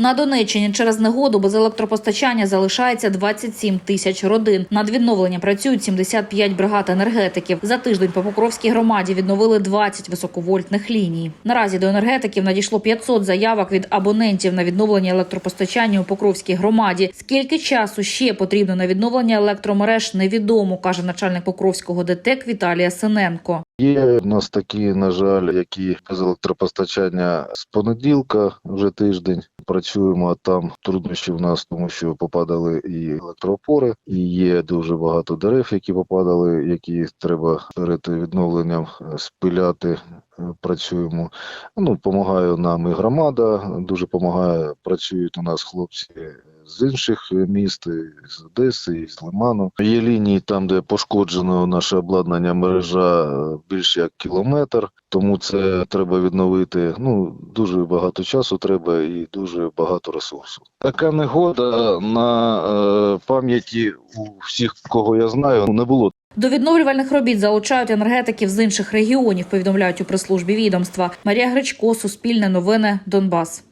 На Донеччині через негоду без електропостачання залишається 27 тисяч родин. Над відновленням працюють 75 бригад енергетиків. За тиждень по Покровській громаді відновили 20 високовольтних ліній. Наразі до енергетиків надійшло 500 заявок від абонентів на відновлення електропостачання у Покровській громаді. Скільки часу ще потрібно на відновлення електромереж, невідомо, каже начальник Покровського ДТЕК Віталія Синенко. Є в нас такі, на жаль, які з електропостачання з понеділка вже тиждень працюємо. а Там труднощі в нас, тому що попадали і електроопори, і є дуже багато дерев, які попадали, які треба перед відновленням спиляти. Працюємо. Ну, допомагає нам і громада, дуже допомагає. Працюють у нас хлопці з інших міст, з Одеси, з Лиману. Є лінії там, де пошкоджено наше обладнання, мережа більш як кілометр, тому це треба відновити. Ну дуже багато часу треба і дуже багато ресурсу. Така негода на е, пам'яті у всіх, кого я знаю, не було До відновлювальних робіт залучають енергетиків з інших регіонів. Повідомляють у прес-службі відомства. Марія Гречко, Суспільне новини, Донбас.